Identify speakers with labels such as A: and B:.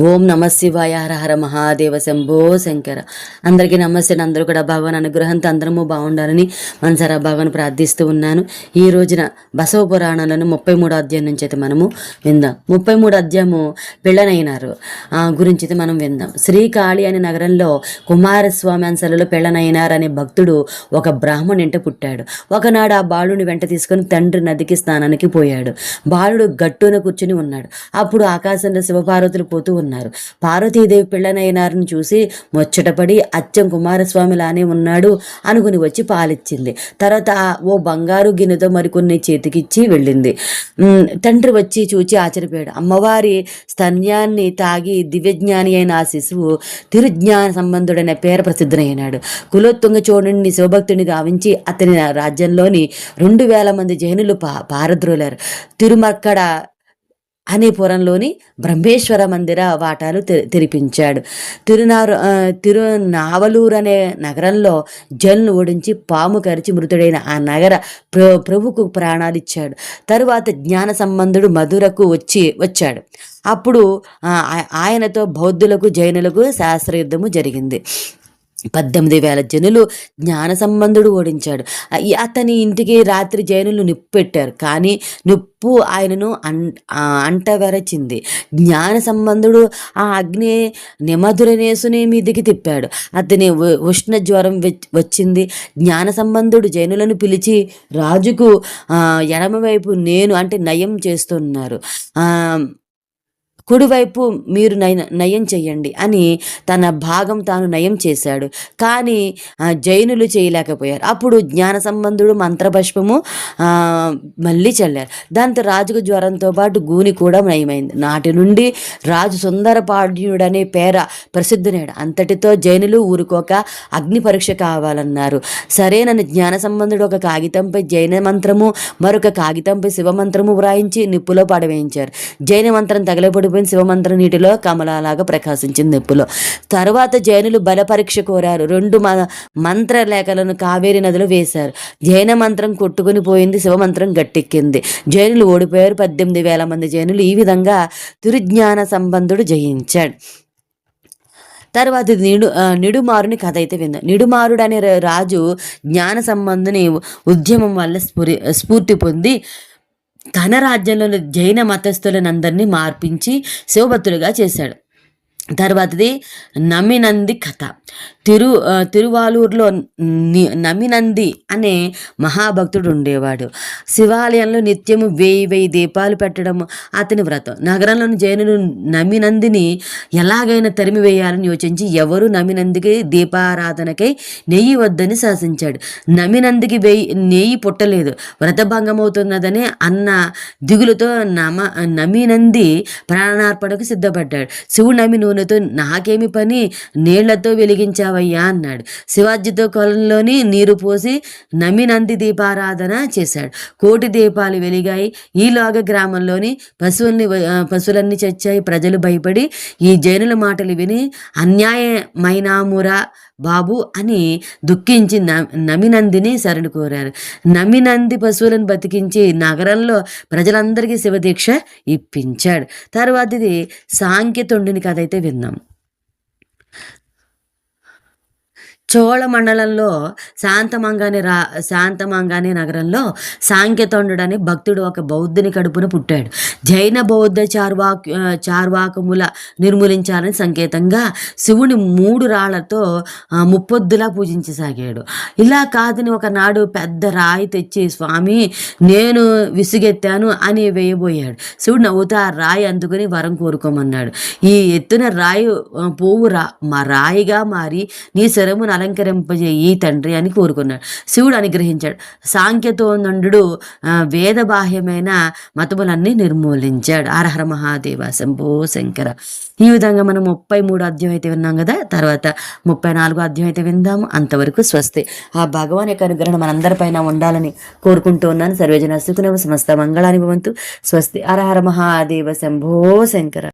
A: ఓం నమ శివాయ హర హర మహాదేవ శంభో శంకర. అందరికీ నమస్తే. అందరూ కూడా భగవాన్ అనుగ్రహంతో అందరము బాగుండాలని మనసారా భగవాన్ ప్రార్థిస్తూ ఉన్నాను. ఈ రోజున బసవ పురాణాలను ముప్పై మూడో అధ్యాయం నుంచి అయితే మనము విందాం. ముప్పై మూడు అధ్యాయము పెళ్ళనైనారు. ఆ, గురించి అయితే మనం విందాం. శ్రీకాళి అనే నగరంలో కుమారస్వామి అంశలలో పెళ్ళనైనారు అనే భక్తుడు ఒక బ్రాహ్మణు ఇంట పుట్టాడు. ఒకనాడు ఆ బాలుని వెంట తీసుకొని తండ్రి నదికి స్నానానికి పోయాడు. బాలుడు గట్టున కూర్చుని ఉన్నాడు. అప్పుడు ఆకాశంలో శివపార్వతులు పోతూ ఉన్నారు. పార్వతీదేవి పిల్లనైనారని చూసి ముచ్చటపడి అచ్చం కుమారస్వామిలానే ఉన్నాడు అనుకుని వచ్చి పాలిచ్చింది. తర్వాత ఓ బంగారు గిన్నెతో మరికొన్ని చేతికిచ్చి వెళ్ళింది. తండ్రి వచ్చి చూచి ఆశ్చర్యపోయాడు. అమ్మవారి స్తన్యాన్ని తాగి దివ్యజ్ఞాని అయిన ఆ శిశువు తిరుజ్ఞాన సంబంధుడైన పేర ప్రసిద్ధుడైనాడు. కులోత్తుంగ చోడుని శివభక్తుని గావించి అతని రాజ్యంలోని రెండు వేల మంది జైనులు పా పారద్రోలారు. తిరుమక్కడ అనే పురంలోని బ్రహ్మేశ్వర మందిర వాటాలు తె- తెరిపించాడు. తిరునారు తిరునావలూరు అనే నగరంలో జల్ను ఓడించి పాము కరిచి మృతుడైన ఆ నగర ప్ర ప్రభుకు ప్రాణాలు ఇచ్చాడు తరువాత జ్ఞాన సంబంధుడు మధురకు వచ్చి వచ్చాడు. అప్పుడు ఆ- ఆయనతో బౌద్ధులకు జైనులకు శాస్త్రయుద్ధము జరిగింది. పద్దెనిమిది వేల జనులు జ్ఞాన సంబంధుడు ఓడించాడు. అతని ఇంటికి రాత్రి జైనులు నిప్పు పెట్టారు కానీ నిప్పు ఆయనను అం అంటవెరచింది. జ్ఞాన సంబంధుడు ఆ అగ్ని నిమధురనేసుని మీదికి తిప్పాడు. అతని ఉ- ఉష్ణ జ్వరం వచ్చింది. జ్ఞాన సంబంధుడు జైనులను పిలిచి రాజుకు ఎడమవైపు నేను అంటే నయం చేస్తున్నారు. కుడివైపు మీరు నయ నయం చెయ్యండి అని తన భాగం తాను నయం చేశాడు. కానీ జైనులు చేయలేకపోయారు. అప్పుడు జ్ఞాన సంబంధుడు మంత్రపుష్పము మళ్ళీ చల్లారు. దాంతో రాజుకు జ్వరంతో పాటు గూని కూడా నయమైంది. నాటి నుండి రాజు సుందరపాడ్యుడనే పేర ప్రసిద్ధునేడు అంతటితో జైనులు ఊరుకోక అగ్ని పరీక్ష కావాలన్నారు. సరేనని జ్ఞాన సంబంధుడు ఒక కాగితంపై జైన మంత్రము మరొక కాగితంపై శివ మంత్రము వ్రాయించి నిప్పులో పడవేయించారు. జైన మంత్రం తగలబడిపోయిన శివమంత్ర నీటిలో కమలాలాగా ప్రకాశించింది నిప్పులో. తర్వాత జైనులు బలపరీక్ష కోరారు. రెండు మ మంత్ర లేఖలను కావేరి నదిలో వేశారు. జైన మంత్రం కొట్టుకుని పోయింది శివమంత్రం గట్టెక్కింది. జైనులు ఓడిపోయారు. పద్దెనిమిది వేల మంది జైనులు ఈ విధంగా తిరుజ్ఞాన సంబంధుడు జయించాడు. తర్వాత నిడు నిడుమారుని కథ అయితే విందాం. నిడుమారుడు అనే రాజు జ్ఞాన సంబంధుని ఉద్యమం వల్ల స్ఫూరి స్ఫూర్తి పొంది తన రాజ్యంలోని జైన మతస్థులనందరినీ మార్పించి శివభక్తులుగా చేశాడు. తర్వాతది నమ్మినంది కథ. తిరు తిరువాలూరులో నమినంది అనే మహాభక్తుడు ఉండేవాడు. శివాలయంలో నిత్యము వేయి వేయి దీపాలు పెట్టడం అతని వ్రతం. నగరంలోని జైనులు నమినందిని ఎలాగైనా తరిమి వేయాలని యోచించి ఎవరు నమినందికి దీపారాధనకై నెయ్యి వద్దని శాసించాడు. నమినందికి వెయ్యి నెయ్యి పుట్టలేదు. వ్రతభంగమవుతున్నదని అన్న దిగులతో నమ నమినంది ప్రాణార్పణకు సిద్ధపడ్డాడు. శివుడు నమి నూనెతో నాకేమి పని? నీళ్ళతో చేశావయ్యా అన్నాడు. శివాజ్యతో కొలంలోని నీరు పోసి నమినంది దీపారాధన చేశాడు. కోటి దీపాలు వెలిగాయి. ఈలోగా గ్రామంలోని పశువుల్ని పశువులన్నీ చచ్చాయి. ప్రజలు భయపడి ఈ జైనుల మాటలు విని అన్యాయమైనామురా బాబు అని దుఃఖించి న- నమినందిని శరణు కోరారు. నమినంది పశువులను బతికించి నగరంలో ప్రజలందరికీ శివదీక్ష ఇప్పించాడు. తర్వాత ఇది సాంఖ్యతుండిని కథ అయితే విన్నాం చోళ మండలంలో శాంతమంగాని రా శాంతమంగాని నగరంలో సాంఖ్యతొండుడు భక్తుడు ఒక బౌద్ధుని కడుపున పుట్టాడు. జైన బౌద్ధ చార్వాక్ ఆ, చార్వాకముల నిర్మూలించాలని సంకేతంగా శివుని మూడు రాళ్ళతో ముప్పొద్దులా పూజించసాగాడు. ఇలా కాదని ఒకనాడు పెద్ద రాయి తెచ్చి స్వామి నేను విసుగెత్తాను అని వేయబోయాడు. శివుడు నవ్వుతా ఆ రాయి అందుకుని వరం కోరుకోమన్నాడు. ఈ ఎత్తున రాయి పువ్వు రా మా రాయిగా మారి నీ శరమును అలంకరింపజేయి తండ్రి అని కోరుకున్నాడు. శివుడు అనుగ్రహించాడు. సాంఖ్యతోనండు వేద బాహ్యమైన మతములన్నీ నిర్మూలించాడు. అరహర మహాదేవ శంభో శంకర. ఈ విధంగా మనం ముప్పై మూడు అధ్యాయం అయితే విన్నాం కదా? తర్వాత ముప్పై నాలుగు అధ్యాయం అయితే విందాము అంతవరకు స్వస్తి. ఆ భగవాన్ యొక్క అనుగ్రహం మనందరిపైన ఉండాలని కోరుకుంటూ ఉన్నాను. సర్వేజన సుఖనవ సమస్త మంగళాని భవంతు. స్వస్తి. అరహర మహాదేవ శంభో శంకర.